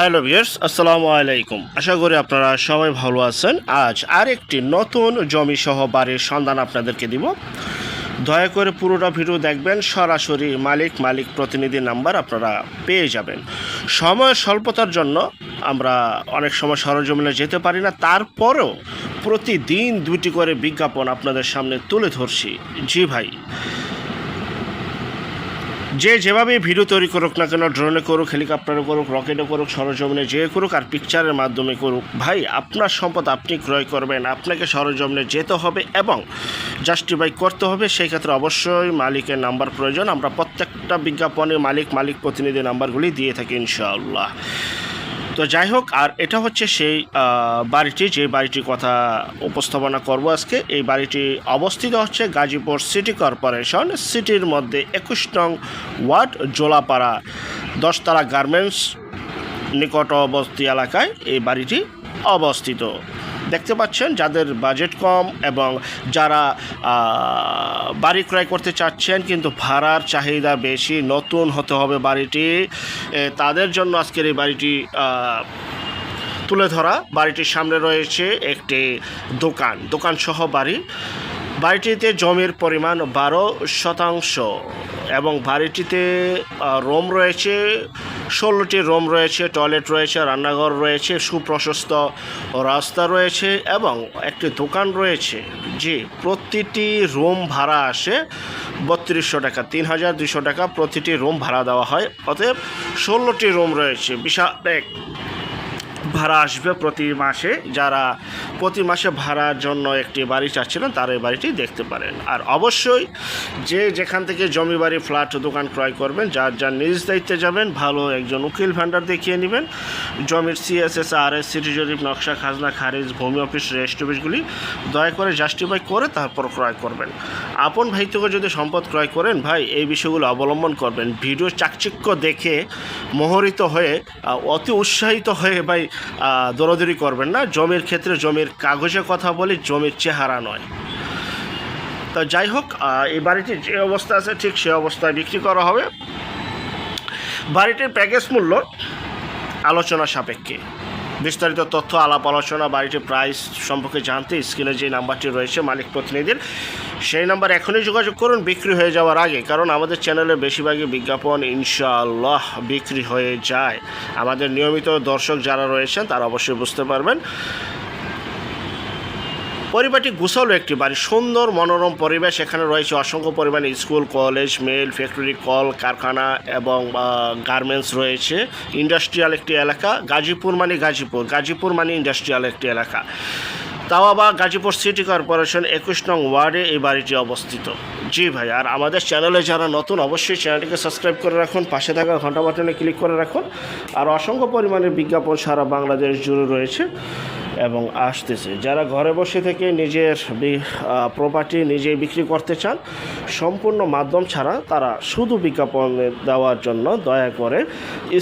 Hello viewers আসসালামু আলাইকুম। আশা করি আপনারা সবাই ভালো আছেন। আজ আরেকটি নতুন জমি সহ বাড়ির সন্ধান আপনাদেরকে দিব। দয়া করে পুরোটা ভিডিও দেখবেন, সরাসরি মালিক মালিক প্রতিনিধি নাম্বার আপনারা পেয়ে যাবেন। সময় স্বল্পতার জন্য আমরা অনেক সময় সরজমিনে যেতে পারি না, তারপরেও প্রতিদিন দুটি করে বিজ্ঞাপন আপনাদের সামনে তুলে ধরছি। জি ভাই যে যেভাবে ভিডিও তৈরি করুক না কেন ড্রোনে করুক হেলিকপ্টারে করুক রকেটে করুক, সরজমিনে যে করুক আর পিকচারের মাধ্যমে করুক, ভাই আপনার সম্পদ আপনি ক্রয় করবেন, আপনাকে সরজমিনে যেতে হবে এবং জাস্টিফাই করতে হবে, সেই ক্ষেত্রে অবশ্যই মালিকের নাম্বার প্রয়োজন। আমরা প্রত্যেকটা বিজ্ঞাপনে মালিক মালিক প্রতিনিধি নাম্বারগুলি দিয়ে থাকি ইনশাআল্লাহ। তো যাই হোক, আর এটা হচ্ছে সেই বাড়িটি, যে বাড়িটির কথা উপস্থাপনা করব আজকে। এই বাড়িটি অবস্থিত হচ্ছে গাজীপুর সিটি কর্পোরেশন, সিটির মধ্যে একুশ নং ওয়ার্ড, জোলাপাড়া, দশতলা গার্মেন্টস নিকটবর্তী এলাকায় এই বাড়িটি অবস্থিত। দেখতে পাচ্ছেন যাদের বাজেট কম এবং যারা বাড়ি ক্রয় করতে চাচ্ছেন কিন্তু ভাড়ার চাহিদা বেশি, নতুন হতে হবে বাড়িটি। তাদের জন্য আজকের এই বাড়িটি তুলে ধরা। বাড়িটির সামনে রয়েছে একটি দোকান দোকান সহ বাড়ি। বাড়িটিতে জমির পরিমাণ বারো শতাংশ। এবং বাড়িটিতে রুম রয়েছে, ষোলোটি রুম রয়েছে, টয়লেট রয়েছে, রান্নাঘর রয়েছে, সুপ্রশস্ত রাস্তা রয়েছে এবং একটি দোকান রয়েছে। যে প্রতিটি রুম ভাড়া আসে বত্রিশশো টাকা, তিন হাজার দুশো টাকা প্রতিটি রুম ভাড়া দেওয়া হয়। অতএব ষোলোটি রুম রয়েছে, বিশাল এক। ভাড়া আসবে প্রতি মাসে। যারা প্রতি মাসে ভাড়ার জন্য একটি বাড়ি চাচ্ছিলেন, তারা এই বাড়িটি দেখতে পারেন। আর অবশ্যই যে যেখান থেকে জমি বাড়ি, ফ্ল্যাট, দোকান ক্রয় করবেন, যার যার নিজ দায়িত্বে যাবেন, ভালো একজন উকিল ভান্ডার দেখিয়ে নেবেন। জমির সিএসএস আর এস সিটি জরিপ নকশা, খাজনা, খারিজ, ভূমি অফিস, রেস্ট অফিসগুলি দয়া করে জাস্টিফাই করে তারপর ক্রয় করবেন। আপন ভাই থেকে যদি সম্পদ ক্রয় করেন, ভাই, এই বিষয়গুলো অবলম্বন করবেন। ভিডিও চাকচিক্য দেখে মোহরিত হয়ে অতি উৎসাহিত হয়ে, ভাই দৌড়াদৌড়ি করবেন না। জমির ক্ষেত্রে জমির কাগজে কথা বলি, জমির চেহারা নয়। তো যাই হোক এই বাড়িটি যে অবস্থা আছে ঠিক সে অবস্থায় বিক্রি করা হবে। বাড়িটির প্যাকেজ মূল্য আলোচনা সাপেক্ষে। বিস্তারিত তথ্য, আলাপ, আলোচনা বাড়িটির প্রাইস সম্পর্কে জানতে স্ক্রিনে যে নাম্বারটি রয়েছে মালিক প্রতিনিধির, সেই নাম্বার এখনই যোগাযোগ করুন, বিক্রি হয়ে যাওয়ার আগে, কারণ আমাদের চ্যানেলে বেশিরভাগই বিজ্ঞাপন ইনশাআল্লাহ বিক্রি হয়ে যায়। আমাদের নিয়মিত দর্শক যারা রয়েছেন, তারা অবশ্যই বুঝতে পারবেন। পরিবারটি গুছালো একটি বাড়ি। সুন্দর, মনোরম পরিবেশ। এখানে রয়েছে অসংখ্য পরিমাণে স্কুল, কলেজ, মেল, ফ্যাক্টরি, কল, কারখানা এবং গার্মেন্টস রয়েছে। ইন্ডাস্ট্রিয়াল একটি এলাকা, গাজীপুর মানে গাজীপুর গাজীপুর মানে ইন্ডাস্ট্রিয়াল একটি এলাকা। তাওয়াবা গাজীপুর সিটি কর্পোরেশন একুশ নং ওয়ার্ডে এই বাড়িটি অবস্থিত। জি ভাই, আর আমাদের চ্যানেলে যারা নতুন, অবশ্যই চ্যানেলটিকে সাবস্ক্রাইব করে রাখুন, পাশে থাকা ঘণ্টা বাটনে ক্লিক করে রাখুন। আর অসংখ্য পরিমাণের বিজ্ঞাপন সারা বাংলাদেশ জুড়ে রয়েছে। এবং আসতেছে। যারা ঘরে বসে থেকে নিজের প্রপার্টি নিজেই বিক্রি করতে চান, সম্পূর্ণ মাধ্যম ছাড়া তারা শুধু বিজ্ঞাপন দেওয়ার জন্য দয়া করে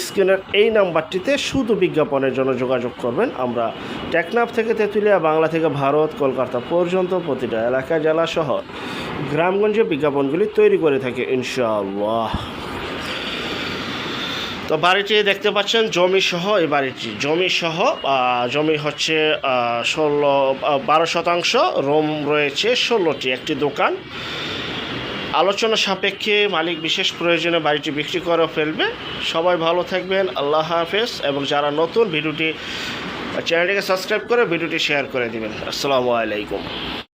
স্ক্রিনের এই নাম্বারটিতে শুধু বিজ্ঞাপনের জন্য যোগাযোগ করবেন। আমরা টেকনাফ থেকে তেঁতুলিয়া, বাংলা থেকে ভারত, কলকাতা পর্যন্ত প্রতিটা এলাকা, জেলা শহর গ্রামগঞ্জে বিজ্ঞাপনগুলি তৈরি করে থাকি ইনশাআল্লাহ। তো বাড়িটি দেখতে পাচ্ছেন জমি সহ এই বাড়িটি। জমি সহ জমি হচ্ছে ষোলো বারো শতাংশ, রোম রয়েছে ষোলোটি, একটি দোকান। আলোচনা সাপেক্ষে মালিক বিশেষ প্রয়োজনে বাড়িটি বিক্রি করে ফেলবে। সবাই ভালো থাকবেন, আল্লাহ হাফেজ, এবং যারা নতুন ভিডিওটি, চ্যানেলটিকে সাবস্ক্রাইব করে ভিডিওটি শেয়ার করে দিবেন। আসসালামু আলাইকুম।